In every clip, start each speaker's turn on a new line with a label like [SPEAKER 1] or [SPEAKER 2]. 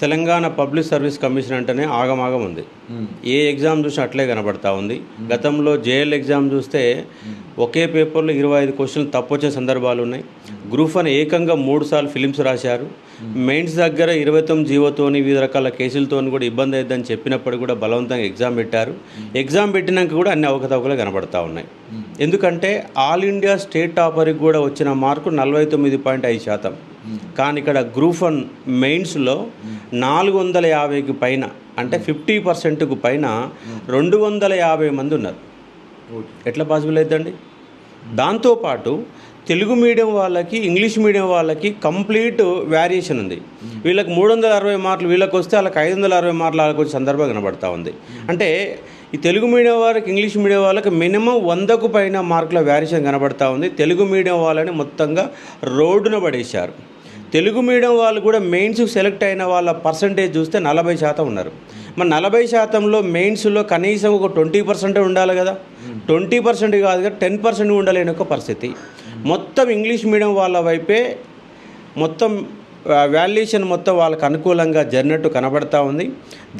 [SPEAKER 1] Telangana public service commission అంటేనే ఆగమాగం ఉంది. ఏ ఎగ్జామ్ చూసినా అట్లే కనబడతా ఉంది. గతంలో జేఎల్ ఎగ్జామ్ చూస్తే ఒకే పేపర్లో ఇరవై ఐదు క్వశ్చన్లు తప్పొచ్చే సందర్భాలు ఉన్నాయి. గ్రూప్ వన్ ఏకంగా మూడు సార్లు ఫిలిమ్స్ రాశారు. మెయిన్స్ దగ్గర ఇరవై తొమ్మిది జీవోతోని వివిధ రకాల కేసులతోని కూడా ఇబ్బంది అవుతుందని చెప్పినప్పుడు కూడా బలవంతంగా ఎగ్జామ్ పెట్టారు. ఎగ్జామ్ పెట్టినాక కూడా అన్ని అవకతవకలు కనబడతా ఉన్నాయి. ఎందుకంటే ఆల్ ఇండియా స్టేట్ టాపర్కి కూడా వచ్చిన మార్కు నలభై తొమ్మిది పాయింట్ ఐదు శాతం. కానీ ఇక్కడ గ్రూప్ వన్ మెయిన్స్లో నాలుగు వందల యాభైకి పైన అంటే ఫిఫ్టీ పర్సెంట్కు పైన రెండు వందల యాభై మంది ఉన్నారు. ఎట్లా పాసిబుల్ అవుతుందండి దాంతోపాటు తెలుగు మీడియం వాళ్ళకి ఇంగ్లీష్ మీడియం వాళ్ళకి కంప్లీట్ వేరియేషన్ ఉంది. వీళ్ళకి మూడు వందల అరవై మార్కులు వీళ్ళకి వస్తే వాళ్ళకి ఐదు వందల అరవై మార్కులు వాళ్ళకి వచ్చే సందర్భం కనబడతా ఉంది. అంటే ఈ తెలుగు మీడియం వాళ్ళకి ఇంగ్లీష్ మీడియం వాళ్ళకి మినిమం వందకు పైన మార్కుల వేరియేషన్ కనబడతా ఉంది. తెలుగు మీడియం వాళ్ళని మొత్తంగా రోడ్డున పడేశారు. తెలుగు మీడియం వాళ్ళు కూడా మెయిన్స్కి సెలెక్ట్ అయిన వాళ్ళ పర్సంటేజ్ చూస్తే నలభై శాతం ఉన్నారు. మరి నలభై శాతంలో మెయిన్స్లో కనీసం ఒక ట్వంటీ పర్సెంట్ ఉండాలి కదా. ట్వంటీ పర్సెంట్ కాదు కదా టెన్ పర్సెంట్ ఉండలేని ఒక పరిస్థితి. మొత్తం ఇంగ్లీష్ మీడియం వాళ్ళ వైపే మొత్తం వాల్యుయేషన్ మొత్తం వాళ్ళకు అనుకూలంగా జరిగినట్టు కనబడతా ఉంది.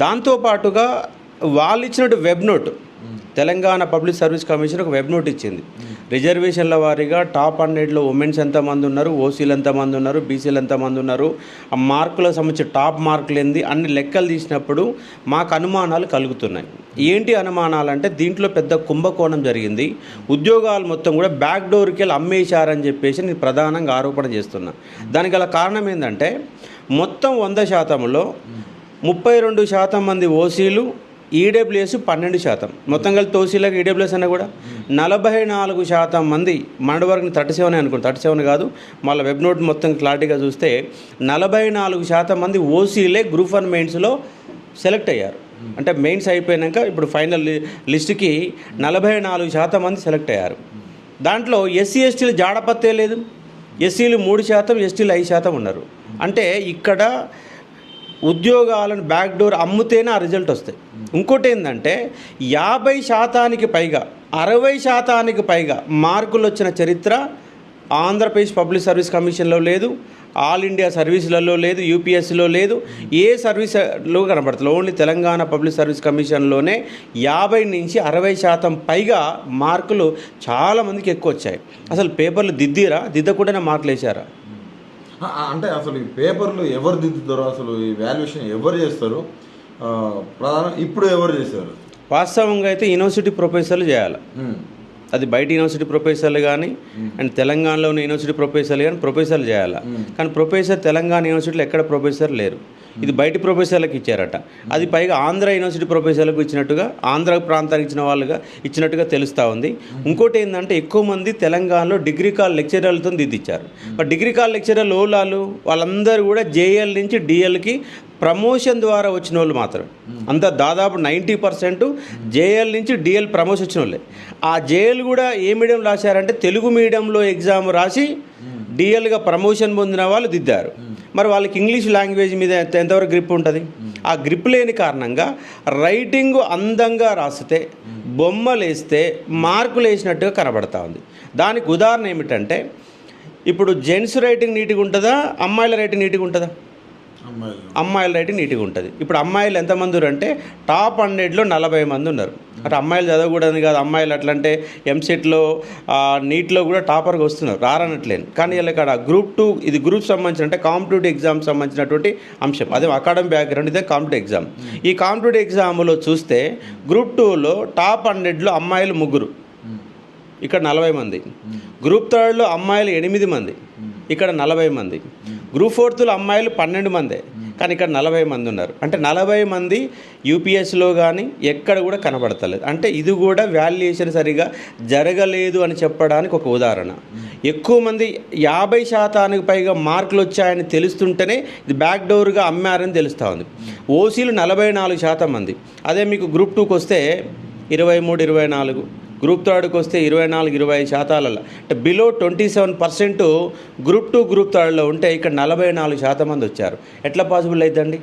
[SPEAKER 1] దాంతోపాటుగా వాళ్ళు ఇచ్చినట్టు web note Telangana public service commission ఒక వెబ్ నోట్ ఇచ్చింది. రిజర్వేషన్ల వారీగా టాప్ హండ్రెడ్లో ఉమెన్స్ ఎంతమంది ఉన్నారు ఓసీలు ఎంతమంది ఉన్నారు బీసీలు ఎంతమంది ఉన్నారు ఆ మార్కులకు సంబంధించి టాప్ మార్కులు ఏంది అన్ని లెక్కలు తీసినప్పుడు మాకు అనుమానాలు కలుగుతున్నాయి. ఏంటి అనుమానాలు అంటే దీంట్లో పెద్ద కుంభకోణం జరిగింది. ఉద్యోగాలు మొత్తం కూడా బ్యాక్ డోర్కి వెళ్ళి అమ్మేశారని చెప్పేసి నేను ప్రధానంగా ఆరోపణ చేస్తున్నా. దానికి గల కారణం ఏంటంటే మొత్తం వంద శాతంలో ముప్పై రెండు శాతం మంది ఓసీలు ఈడబ్ల్యూఎస్ పన్నెండు శాతం. మొత్తం కలిసి తోసీలకు ఈడబ్ల్యూఎస్ అన్న కూడా నలభై నాలుగు శాతం మంది మన వరకు థర్టీ సెవెన్ అనుకోండి థర్టీ సెవెన్ కాదు. మళ్ళీ వెబ్ నోట్ మొత్తం క్లారిటీగా చూస్తే నలభై నాలుగు శాతం మంది ఓసీలే గ్రూప్ వన్ మెయిన్స్లో సెలెక్ట్ అయ్యారు. అంటే మెయిన్స్ అయిపోయాక ఇప్పుడు ఫైనల్ లి- లిస్టుకి నలభై నాలుగు శాతం మంది సెలెక్ట్ అయ్యారు. దాంట్లో ఎస్సీ ఎస్టీలు జాడపత్తే లేదు. ఎస్సీలు మూడు శాతం ఎస్టీలు ఐదు శాతం ఉన్నారు. అంటే ఇక్కడ ఉద్యోగాలను బ్యాక్ డోర్ అమ్ముతేనే ఆ రిజల్ట్ వస్తాయి. ఇంకోటి ఏంటంటే యాభై శాతానికి పైగా అరవై శాతానికి పైగా మార్కులు వచ్చిన చరిత్ర ఆంధ్రప్రదేశ్ పబ్లిక్ సర్వీస్ కమిషన్లో లేదు ఆల్ ఇండియా సర్వీసులలో లేదు యూపీఎస్సీలో లేదు ఏ సర్వీస్లో కనబడుతుంది ఓన్లీ తెలంగాణ పబ్లిక్ సర్వీస్ కమిషన్లోనే యాభై నుంచి అరవై శాతం పైగా మార్కులు చాలామందికి ఎక్కువ వచ్చాయి. అసలు పేపర్లు దిద్దిరా? దిద్దకుండానే మార్కులు వేశారా
[SPEAKER 2] అంటే అసలు ఈ పేపర్లు ఎవరు దిద్దుతారు అసలు ఈ వాల్యుయేషన్ ఎవరు చేస్తారు? ప్రధానం ఇప్పుడు ఎవరు చేశారు?
[SPEAKER 1] వాస్తవంగా అయితే యూనివర్సిటీ ప్రొఫెసర్లు చేయాలి. అది బయట యూనివర్సిటీ ప్రొఫెసర్లు కానీ అండ్ తెలంగాణలో ఉన్న యూనివర్సిటీ ప్రొఫెసర్లు కానీ ప్రొఫెసర్లు చేయాలి. కానీ ప్రొఫెసర్ తెలంగాణ యూనివర్సిటీలో ఎక్కడ ప్రొఫెసర్ లేరు. ఇది బయటి ప్రొఫెసర్లకు ఇచ్చారట. అది పైగా ఆంధ్ర యూనివర్సిటీ ప్రొఫెసర్లకు ఇచ్చినట్టుగా ఆంధ్ర ప్రాంతానికి ఇచ్చిన వాళ్ళుగా ఇచ్చినట్టుగా తెలుస్తూ ఉంది. ఇంకోటి ఏంటంటే ఎక్కువ మంది తెలంగాణలో డిగ్రీ కాల్ లెక్చరర్లతో దిద్దిచ్చారు. మరి డిగ్రీ కాల్ లెక్చరర్లు ఓలాలు వాళ్ళందరూ కూడా జేఎల్ నుంచి డిఎల్కి ప్రమోషన్ ద్వారా వచ్చిన వాళ్ళు మాత్రం. అంత దాదాపు నైంటీ పర్సెంట్ జేఎల్ నుంచి డిఎల్ ప్రమోషన్ వచ్చిన వాళ్ళే. ఆ జేఎల్ కూడా ఏ మీడియం రాశారంటే తెలుగు మీడియంలో ఎగ్జామ్ రాసి డిఎల్గా ప్రమోషన్ పొందిన వాళ్ళు దిద్దారు. మరి వాళ్ళకి ఇంగ్లీష్ లాంగ్వేజ్ మీద ఎంతవరకు గ్రిప్ ఉంటుంది? ఆ గ్రిప్ లేని కారణంగా రైటింగ్ అందంగా రాస్తే బొమ్మలు వేస్తే మార్కులు వేసినట్టుగా కనబడతా ఉంది. దానికి ఉదాహరణ ఏమిటంటే ఇప్పుడు జెంట్స్ రైటింగ్ నీట్గా ఉంటుందా? అమ్మాయిల రైటింగ్ నీట్గా ఉంటుందా?
[SPEAKER 2] అమ్మాయిలు.
[SPEAKER 1] రైటింగ్ నీట్గా ఉంటుంది. ఇప్పుడు అమ్మాయిలు ఎంతమంది ఉన్నారు అంటే టాప్ హండ్రెడ్లో నలభై మంది ఉన్నారు. అంటే అమ్మాయిలు చదవకూడదని కాదు అమ్మాయిలు అట్లంటే ఎంసెట్లో నీట్లో కూడా టాపర్గా వస్తున్నారు. రారనట్లేను. కానీ ఇక్కడ గ్రూప్ టూ ఇది గ్రూప్ సంబంధించిన అంటే కాంపిటేటివ్ ఎగ్జామ్ సంబంధించినటువంటి అంశం. అదే అకాడమిక్ బ్యాక్గ్రౌండ్ ఇదే కాంపిటేటివ్ ఎగ్జామ్ ఈ కాంపిటేటివ్ ఎగ్జామ్లో చూస్తే గ్రూప్ టూలో టాప్ హండ్రెడ్లో అమ్మాయిలు ముగ్గురు. ఇక్కడ నలభై మంది. గ్రూప్ థర్డ్లో అమ్మాయిలు ఎనిమిది మంది. ఇక్కడ నలభై మంది. గ్రూప్ ఫోర్త్లో అమ్మాయిలు పన్నెండు మందే కానీ ఇక్కడ నలభై మంది ఉన్నారు. అంటే నలభై మంది యూపీఎస్లో కానీ ఎక్కడ కూడా కనబడతలేదు. అంటే ఇది కూడా వాల్యుయేషన్ సరిగా జరగలేదు అని చెప్పడానికి ఒక ఉదాహరణ. ఎక్కువ మంది యాభై శాతానికి పైగా మార్కులు వచ్చాయని తెలుస్తుంటేనే ఇది బ్యాక్ డోర్గా అమ్మారని తెలుస్తూ ఉంది ఓసీలు నలభై నాలుగు శాతం మంది. అదే మీకు గ్రూప్ టూకి వస్తే ఇరవై మూడు ఇరవై నాలుగు. గ్రూప్ థర్డ్కి వస్తే ఇరవై నాలుగు ఇరవై ఐదు శాతాలలో. అంటే below twenty seven percent group two group థర్డ్లో ఉంటే ఇక్కడ నలభై నాలుగు శాతం మంది వచ్చారు. ఎట్లా పాసిబుల్ అవుతుందండి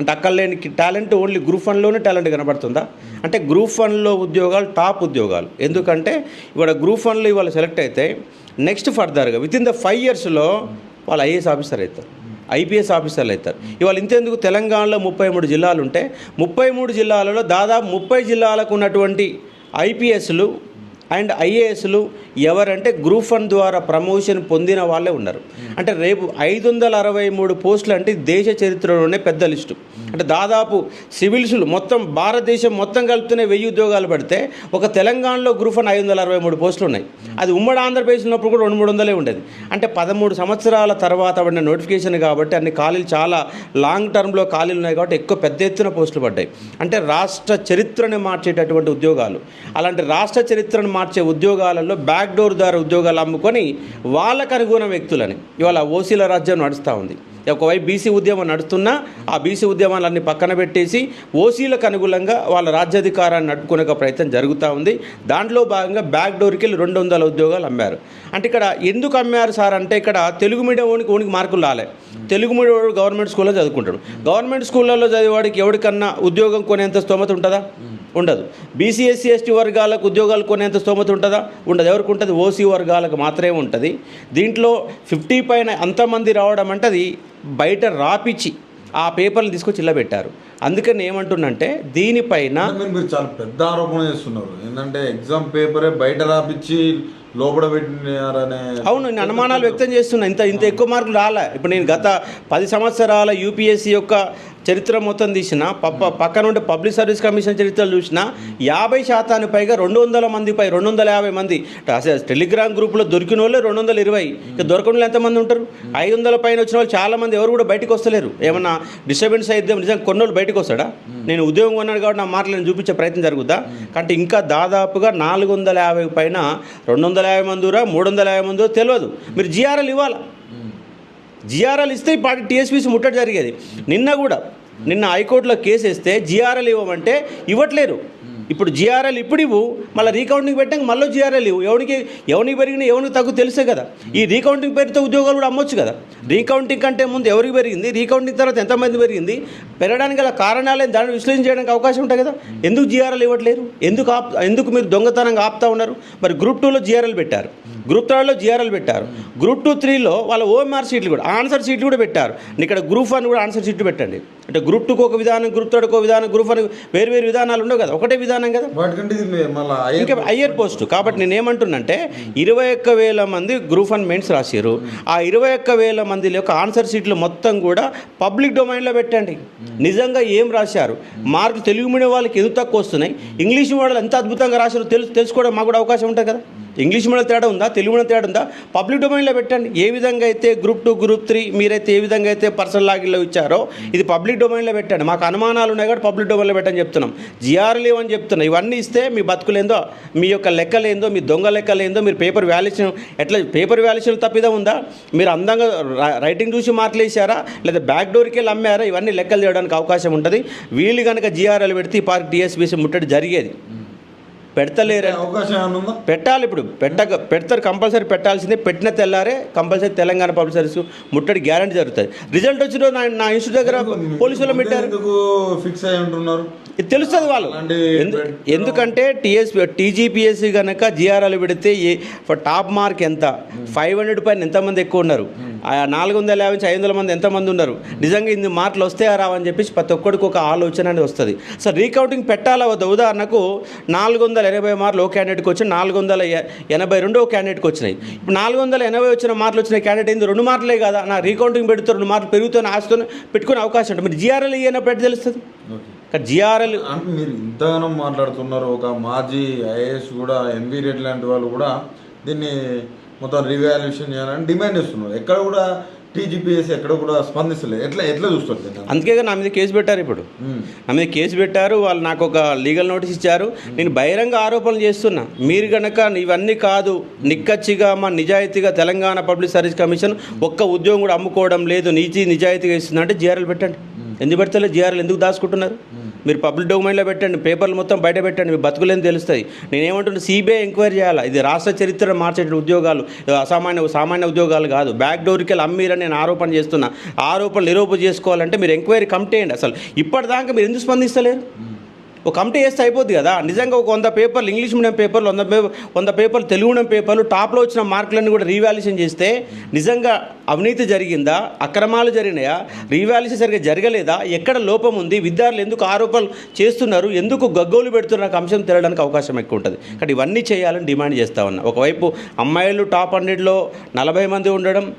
[SPEAKER 1] అంటే అక్కడ లేని టాలెంట్ ఓన్లీ గ్రూప్ వన్లోనే టాలెంట్ కనబడుతుందా? అంటే గ్రూప్ వన్లో ఉద్యోగాలు టాప్ ఉద్యోగాలు. ఎందుకంటే ఇవాళ గ్రూప్ వన్లో ఇవాళ సెలెక్ట్ అయితే నెక్స్ట్ ఫర్దర్గా విత్ ఇన్ ద ఫైవ్ ఇయర్స్లో వాళ్ళు ఐఏఎస్ ఆఫీసర్ అవుతారు. ఐపీఎస్ ఆఫీసర్లు అవుతారు. ఇవాళ ఇంతెందుకు తెలంగాణలో ముప్పై మూడు జిల్లాలు ఉంటే ముప్పై మూడు జిల్లాలలో దాదాపు ముప్పై జిల్లాలకు ఉన్నటువంటి ఐపీఎస్లు అండ్ ఐఏఎస్లు ఎవరంటే గ్రూప్ వన్ ద్వారా ప్రమోషన్ పొందిన వాళ్ళే ఉన్నారు. అంటే రేపు ఐదు వందల అరవై మూడు పోస్టులు అంటే దేశ చరిత్రలోనే పెద్ద లిస్టు. అంటే దాదాపు సివిల్స్లు మొత్తం భారతదేశం మొత్తం కలిపితేనే వెయ్యి ఉద్యోగాలు పడితే ఒక తెలంగాణలో గ్రూప్ వన్ ఐదు వందల అరవై మూడు పోస్టులు ఉన్నాయి. అది ఉమ్మడి ఆంధ్రప్రదేశ్ ఉన్నప్పుడు కూడా రెండు మూడు వందలే ఉండేది. అంటే పదమూడు సంవత్సరాల తర్వాత పడిన నోటిఫికేషన్ కాబట్టి అన్ని ఖాళీలు చాలా లాంగ్ టర్మ్లో ఖాళీలు ఉన్నాయి కాబట్టి ఎక్కువ పెద్ద ఎత్తున పోస్టులు పడ్డాయి. అంటే రాష్ట్ర చరిత్రని మార్చేటటువంటి ఉద్యోగాలు. అలాంటి రాష్ట్ర చరిత్రను మార్చే ఉద్యోగాలలో బ్యాక్ డోర్ ద్వారా ఉద్యోగాలు అమ్ముకొని వాళ్ళకు అనుగుణ వ్యక్తులని. ఇవాళ ఓసీల రాజ్యం నడుస్తూ ఉంది. ఒకవైపు బీసీ ఉద్యమం నడుస్తున్నా ఆ బీసీ ఉద్యమాలన్నీ పక్కన పెట్టేసి ఓసీలకు అనుగుణంగా వాళ్ళ రాజ్యాధికారాన్ని నడుపుకునే ప్రయత్నం జరుగుతూ ఉంది. దాంట్లో భాగంగా బ్యాక్ డోర్కి వెళ్ళి రెండు వందల ఉద్యోగాలు అమ్మారు. అంటే ఇక్కడ ఎందుకు అమ్మారు సార్ అంటే ఇక్కడ తెలుగు మీడియం ఓనికి ఓనికి మార్కులు రాలే. తెలుగు మీడియం గవర్నమెంట్ స్కూల్లో చదువుకుంటాడు. గవర్నమెంట్ స్కూళ్ళల్లో చదివేవాడికి ఎవరికన్నా ఉద్యోగం కొనేంత స్తోమత ఉంటుందా? ఉండదు. బీసీ ఎస్సీ ఎస్టీ వర్గాలకు ఉద్యోగాలు కొనేంత స్తోమత ఉంటుందా? ఉండదు. ఎవరికి ఉంటుంది? ఓసీ వర్గాలకు మాత్రమే ఉంటుంది. దీంట్లో ఫిఫ్టీ పైన అంతమంది రావడం అంటే అది బయట రాపిచ్చి ఆ పేపర్లు తీసుకొచ్చి ఇలా పెట్టారు అందుకని ఏమంటున్నంటే దీనిపైన
[SPEAKER 2] మీరు చాలా పెద్ద ఆరోపణ చేస్తున్నారు? ఏంటంటే ఎగ్జామ్ పేపరే బయట రాపిచ్చి లోపల పెట్టినారనే
[SPEAKER 1] అవును నేను అనుమానాలు వ్యక్తం చేస్తున్నా. ఇంత ఇంత ఎక్కువ మార్కులు రాలే. ఇప్పుడు నేను గత పది సంవత్సరాల యూపీఎస్సీ యొక్క చరిత్ర మొత్తం తీసిన పప్ప పక్కన ఉండే పబ్లిక్ సర్వీస్ కమిషన్ చరిత్రలు చూసిన యాభై శాతానికి పైగా రెండు వందల మంది పై రెండు వందల యాభై మంది టెలిగ్రామ్ గ్రూప్లో దొరికిన వాళ్ళు రెండు వందల ఇరవై. ఇక దొరకని ఎంతమంది ఉంటారు? ఐదు వందల పైన వచ్చిన వాళ్ళు చాలా మంది ఎవరు కూడా బయటకు వస్తలేరు. ఏమన్నా డిస్టర్బెన్స్ అయితే నిజంగా కొన్ని వాళ్ళు బయటకు వస్తాడా? నేను ఉద్యోగం కొన్నాడు కాబట్టి నా మాటలు నేను చూపించే ప్రయత్నం జరుగుద్దా? అంటే ఇంకా దాదాపుగా నాలుగు వందల యాభై పైన రెండు వందల యాభై మందిరా మూడు వందల యాభై మందో తెలియదు. మీరు జిఆర్ఎల్ ఇవ్వాలా? జిఆర్ఎల్ ఇస్తే ఈ పార్టీ టీఎస్పీసీ ముట్టడి జరిగేది. నిన్న కూడా నిన్న హైకోర్టులో కేసు వేస్తే జిఆర్ఎల్ ఇవ్వమంటే ఇవ్వట్లేరు. ఇప్పుడు జిఆర్ఎల్ ఇప్పుడు ఇవ్వు మళ్ళీ రీకౌంటింగ్ పెట్టాక మళ్ళీ జిఆర్ఎల్ ఇవ్వు. ఎవరికి ఎవరికి పెరిగినా ఎవరికి తగ్గు తెలుసే కదా. ఈ రీకౌంటింగ్ పేరుతో ఉద్యోగాలు కూడా అమ్మొచ్చు కదా. రీకౌంటింగ్ కంటే ముందు ఎవరికి పెరిగింది? రీకౌంటింగ్ తర్వాత ఎంతమంది పెరిగింది? పెరగడానికి గల కారణాలే దాన్ని విశ్లేషణ చేయడానికి అవకాశం ఉంటుంది కదా. ఎందుకు జిఆర్ఎల్ ఇవ్వట్లేరు? ఎందుకు ఆప్ ఎందుకు మీరు దొంగతనంగా ఆపుతా ఉన్నారు? మరి గ్రూప్ టూలో జిఆర్ఎల్ పెట్టారు. గ్రూప్ థర్డ్లో జిఆర్ఎల్ పెట్టారు. గ్రూప్ టూ త్రీలో వాళ్ళ ఓఎంఆర్ సీట్లు కూడా ఆన్సర్ సీట్లు కూడా పెట్టారు. ఇక్కడ గ్రూప్ వన్ కూడా ఆన్సర్ సీట్లు పెట్టండి. అంటే గ్రూప్ టూకి ఒక విధానం గ్రూప్ థర్డ్కి ఒక విధానం గ్రూప్ వన్ వేరు వేరు విధానాలు ఉండవు కదా ఒకటే విధానం కదా? ఇంకా హయ్యర్ పోస్ట్ కాబట్టి నేను ఏమంటున్నంటే ఇరవై ఒక్క వేల మంది గ్రూప్ వన్ మెయిన్స్ రాశారు ఆ ఇరవై ఒక్క వేల మంది యొక్క ఆన్సర్ సీట్లు మొత్తం కూడా పబ్లిక్ డొమైన్లో పెట్టండి. నిజంగా ఏం రాశారు? మార్కులు తెలుగు మీడియం వాళ్ళకి ఎందుకు తక్కువ వస్తున్నాయి? ఇంగ్లీష్ వాళ్ళు ఎంత అద్భుతంగా రాశారో తెలుసు తెలుసుకోవడం మాకు కూడా అవకాశం ఉంటుంది కదా? ఇంగ్లీష్ మీడియం తేడా ఉందా? తెలుగు మీద తేడా ఉందా? పబ్లిక్ డొమైన్లో పెట్టండి. ఏ విధంగా అయితే గ్రూప్ టూ గ్రూప్ త్రీ మీరైతే ఏ విధంగా అయితే పర్సనల్ లాగిన్లో ఇచ్చారో ఇది పబ్లిక్ డొమైన్లో పెట్టండి. మాకు అనుమానాలు ఉన్నాయి కాబట్టి పబ్లిక్ డొమైన్లో పెట్టని చెప్తున్నాం. జిఆర్ ఏమని చెప్తున్నాం. ఇవన్నీ ఇస్తే మీ బతుకులేందో మీ యొక్క లెక్కలేందో మీ దొంగ లెక్కలేందో మీరు పేపర్ వాల్యుయేషన్ ఎట్లా పేపర్ వాల్యుయేషన్ తప్పిదా ఉందా? మీరు అందంగా రైటింగ్ చూసి మార్కులు వేసారా లేదా బ్యాక్ డోర్కి వెళ్ళి అమ్మారా ఇవన్నీ లెక్కలు చేయడానికి అవకాశం ఉంటుంది. వీళ్ళు కనుక జిఆర్ఎల్ పెడితే ఈ పార్క్ టీఎస్బీసీ ముట్టడి జరిగేది. పెడతలేరు
[SPEAKER 2] అవకాశం
[SPEAKER 1] పెట్టాలి ఇప్పుడు. పెట్టక పెడతారు కంపల్సరీ పెట్టాల్సిందే. పెట్టిన తెల్లారే కంపల్సరీ తెలంగాణ పబ్లిక్ సర్వీస్ ముట్టడి గ్యారంటీ జరుగుతుంది. రిజల్ట్ వచ్చిన నా ఇన్స్టిట్యూట్ దగ్గర పోలీసులు పెట్టారు.
[SPEAKER 2] ఫిక్స్ అయి ఉంటున్నారు?
[SPEAKER 1] తెలుస్తుంది వాళ్ళు. ఎందుకంటే టీఎస్ టీజీపీఎస్సీ కనుక జిఆర్ఎల్ పెడితే టాప్ మార్క్ ఎంత? ఫైవ్ హండ్రెడ్ పైన ఎంతమంది ఎక్కువ ఉన్నారు? ఆ నాలుగు వందల యాభై నుంచి ఐదు వందల మంది ఎంతమంది ఉన్నారు? నిజంగా ఇన్ని మార్కులు వస్తాయా రావని చెప్పేసి ప్రతి ఒక్కడికి ఒక ఆలోచన అనేది వస్తుంది. సో రీకౌంటింగ్ పెట్టాలా వద్దా? ఉదాహరణకు నాలుగు వందల ఎనభై మార్కులు ఓ క్యాండిడేట్కి వచ్చి నాలుగు వందల ఎనభై రెండు ఓ క్యాండిడేట్కి వచ్చినాయి. ఇప్పుడు నాలుగు వందల ఎనభై వచ్చిన మార్కులు వచ్చిన క్యాండిడేట్ ఏంది? రెండు మార్కులే కదా. నా రీకౌంటింగ్ పెడితే రెండు మార్కులు పెరుగుతున్న ఆశతో పెట్టుకునే అవకాశం ఉంటుంది మీరు జిఆర్ఎల్ ఇయ్యనప్పుడు తెలుస్తుంది? జిఆర్ఎల్
[SPEAKER 2] అంటే మీరు ఇంతగానో మాట్లాడుతున్నారు ఒక మాజీ ఐఏఎస్ కూడా ఎన్వి రెడ్డి లాంటి వాళ్ళు కూడా దీన్ని మొత్తం రివాల్యూషన్ చేయాలని డిమాండ్ చేస్తున్నారు. ఎక్కడ కూడా టీజీపీఎస్ ఎక్కడ కూడా స్పందిస్తలేదు ఎట్లా ఎట్లా చూస్తారు
[SPEAKER 1] అందుకే నా మీద కేసు పెట్టారు ఇప్పుడు. నా మీద కేసు పెట్టారు వాళ్ళు నాకు ఒక లీగల్ నోటీస్ ఇచ్చారు. నేను బహిరంగ ఆరోపణలు చేస్తున్నా. మీరు గనక ఇవన్నీ కాదు నిక్కచ్చిగా మా నిజాయితీగా తెలంగాణ పబ్లిక్ సర్వీస్ కమిషన్ ఒక్క ఉద్యోగం కూడా అమ్ముకోవడం లేదు నీతి నిజాయితీగా ఇస్తుంది అంటే జిఆర్ఎల్ పెట్టండి. ఎందుకు పెడతలేదు జీఆర్లు ఎందుకు దాచుకుంటున్నారు? మీరు పబ్లిక్ డొమైన్లో పెట్టండి పేపర్లు మొత్తం బయట పెట్టండి మీ బతుకులేని తెలుస్తాయి. నేనేమంటున్నా సిబిఐ ఎంక్వైరీ చేయాలి? ఇది రాష్ట్ర చరిత్ర మార్చే ఉద్యోగాలు అసామాన్య సామాన్య ఉద్యోగాలు కాదు. బ్యాక్ డోర్కి వెళ్ళి అమ్మీరని నేను ఆరోపణ చేస్తున్నా. ఆరోపణలు నిరూపణ చేసుకోవాలంటే మీరు ఎంక్వైరీ కమిటీ చేయండి. అసలు ఇప్పటిదాకా మీరు ఎందుకు స్పందిస్తలేరు? ఒక కమిటీ వేస్తే అయిపోద్ది కదా. నిజంగా ఒక వంద పేపర్లు ఇంగ్లీష్ మీడియం పేపర్లు వంద పే వంద పేపర్లు తెలుగు మీడియం పేపర్లు టాప్లో వచ్చిన మార్కులన్నీ కూడా రీవాల్యుయేషన్ చేస్తే నిజంగా అవినీతి జరిగిందా? అక్రమాలు జరిగినాయా? రీవాల్యుయేషన్ సరిగ్గా జరగలేదా? ఎక్కడ లోపం ఉంది? విద్యార్థులు ఎందుకు ఆరోపణలు చేస్తున్నారు? ఎందుకు గగ్గోలు పెడుతున్న అంశం తెలియడానికి అవకాశం ఎక్కువ ఉంటుంది. కానీ ఇవన్నీ చేయాలని డిమాండ్ చేస్తా ఉన్నా. ఒకవైపు అమ్మాయిలు టాప్ హండ్రెడ్లో నలభై మంది ఉండడం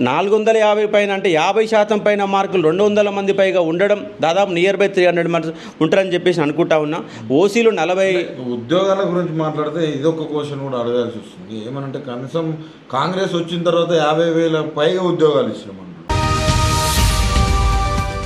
[SPEAKER 1] నాలుగు వందల యాభై పైన అంటే యాభై శాతం పైన మార్కులు రెండు వందల మంది పైగా ఉండడం దాదాపు నియర్ బై త్రీ హండ్రెడ్ మంది ఉంటారని చెప్పేసి అనుకుంటా ఉన్నా. ఓసీలు నలభై
[SPEAKER 2] ఉద్యోగాల గురించి మాట్లాడితే ఇదొక క్వశ్చన్ కూడా అడగాల్సి వస్తుంది. ఏమనంటే కనీసం కాంగ్రెస్ వచ్చిన తర్వాత యాభై వేల పైగా ఉద్యోగాలు ఇచ్చినాం